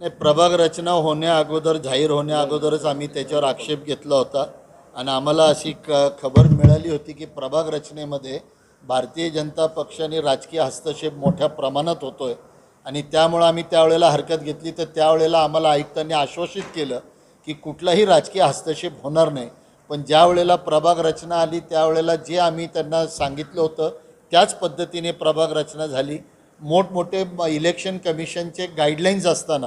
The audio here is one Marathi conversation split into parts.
नाही प्रभाग रचना होण्या अगोदर जाहीर होण्या अगोदरच आम्ही त्याच्यावर आक्षेप घेतला होता. आणि आम्हाला अशी क खबर मिळाली होती की प्रभाग रचनेमध्ये भारतीय जनता पक्षाने राजकीय हस्तक्षेप मोठ्या प्रमाणात होतो आहे आणि त्यामुळं आम्ही त्यावेळेला हरकत घेतली. तर त्यावेळेला आम्हाला आयुक्तांनी आश्वासित केलं की कुठलाही राजकीय हस्तक्षेप होणार नाही. पण ज्या वेळेला प्रभाग रचना आली त्यावेळेला जे आम्ही त्यांना सांगितलं होतं त्याच पद्धतीने प्रभाग रचना झाली. मोठमोठे इलेक्शन कमिशनचे गाईडलाईन्स असताना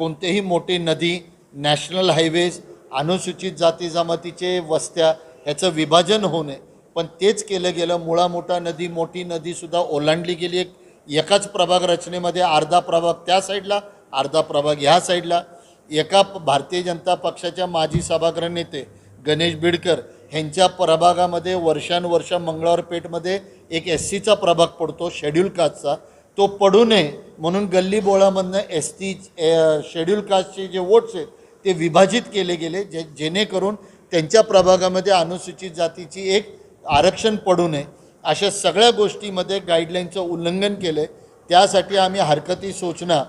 कोणतेही मोठी नदी नॅशनल हायवेज अनुसूचित जाती जमातीचे वस्त्या ह्याचं विभाजन होऊ नये. पण तेच केलं गेलं मुळा मोठा नदी मोठी नदीसुद्धा ओलांडली गेली. एक एकाच प्रभाग रचनेमध्ये अर्धा प्रभाग त्या साईडला अर्धा प्रभाग ह्या साईडला. एका भारतीय जनता पक्षाच्या माजी सभागृह नेते गणेश बिडकर ह्यांच्या प्रभागामध्ये वर्षानुवर्ष मंगळवार पेठमध्ये एक एस सीचा प्रभाग पडतो शेड्यूल कास्टचा तो पडू नये म्हणून गल्ली बोळामधनं एस टी शेड्यूल कास्टचे जे वोट्स आहेत ते विभाजित केले गेले जे जेणेकरून त्यांच्या प्रभागामध्ये अनुसूचित जातीची एक आरक्षण पडू नये. अशा सगळ्या गोष्टीमध्ये गाईडलाईनचं उल्लंघन केलं आहे त्यासाठी आम्ही हरकती सूचना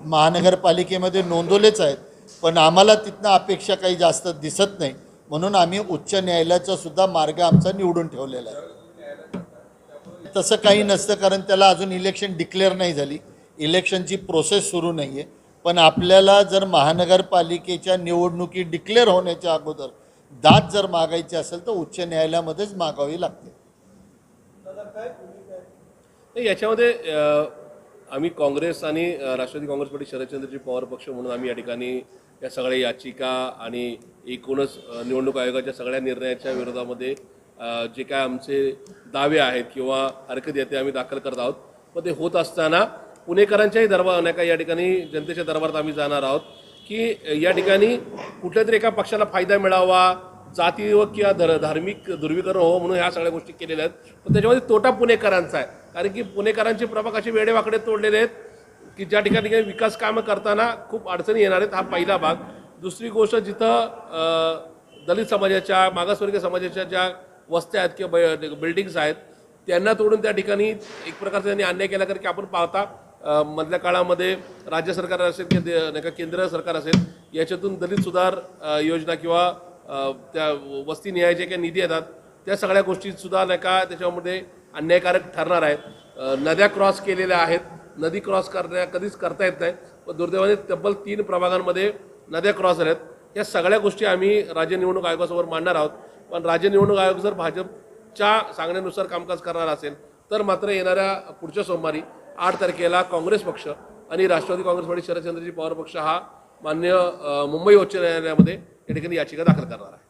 महानगरपालिकेमध्ये नोंदवलेच आहेत. पण आम्हाला तिथनं अपेक्षा काही जास्त दिसत नाही. म्हणून आम्ही उच्च न्यायालयाचा सुद्धा मार्ग आमचा निवडून ठेवलेला आहे. तसं काही नसतं कारण त्याला अजून इलेक्शन डिक्लेअर नाही झाली. इलेक्शनची प्रोसेस सुरू नाही आहे पण आपल्याला जर महानगरपालिकेच्या निवडणुकी डिक्लेअर होण्याच्या अगोदर दाद जर मागायची असेल तर उच्च न्यायालयामध्येच मागावी लागते. याच्यामध्ये आम्ही काँग्रेस आणि राष्ट्रवादी काँग्रेस पार्टी शरदचंद्रजी पवार पक्ष म्हणून आम्ही या ठिकाणी या सगळ्या याचिका आणि एकूणच निवडणूक आयोगाच्या सगळ्या निर्णयाच्या विरोधामध्ये जे काय आमचे दावे आहेत किंवा हरकत येते आम्ही दाखल करत आहोत. पण ते होत असताना पुणेकरांच्याही दरबार नाही का या ठिकाणी जनतेच्या दरबारात आम्ही जाणार आहोत की या ठिकाणी कुठल्या तरी एका पक्षाला फायदा मिळावा जाती व किंवा धर धार्मिक ध्रुवीकरण हो म्हणून ह्या सगळ्या गोष्टी केलेल्या आहेत. पण त्याच्यामध्ये तोटा पुणेकरांचा आहे. कारण की पुणेकरांचे प्रभाग असे वेडेवाकडे तोडलेले आहेत की ज्या ठिकाणी विकास कामं करताना खूप अडचणी येणार आहेत हा पहिला भाग. दुसरी गोष्ट जिथं दलित समाजाच्या मागासवर्गीय समाजाच्या ज्या वस्त्या आहेत किंवा बिल्डिंग्स आहेत त्यांना तोडून त्या ठिकाणी एक प्रकारचा त्यांनी अन्याय केला कारण की आपण पाहता मधल्या काळामध्ये राज्य सरकार असेल की नाही का केंद्र सरकार असेल याच्यातून दलित सुधार योजना किंवा त्या वस्ती न्याय जे काही निधी येतात त्या सगळ्या गोष्टीसुद्धा नाही का त्याच्यामध्ये अन्यायकारक ठरणार आहेत. नद्या क्रॉस केलेल्या आहेत. नदी क्रॉस करण्या कधीच करता येत नाही. पण दुर्दैवाने तब्बल तीन प्रभागांमध्ये नद्या क्रॉस झाल्या आहेत या सगळ्या गोष्टी आम्ही राज्य निवडणूक आयोगासमोर मांडणार आहोत. पण राज्य निवडणूक आयोग जर भाजपच्या सांगण्यानुसार कामकाज करणार असेल तर मात्र येणाऱ्या पुढच्या सोमवारी आठ तारखेला काँग्रेस पक्ष आणि राष्ट्रवादी काँग्रेस पार्टी शरदचंद्रजी पवार पक्ष हा मान्य मुंबई उच्च न्यायालयामध्ये या ठिकाणी याचिका दाखल करणार आहे.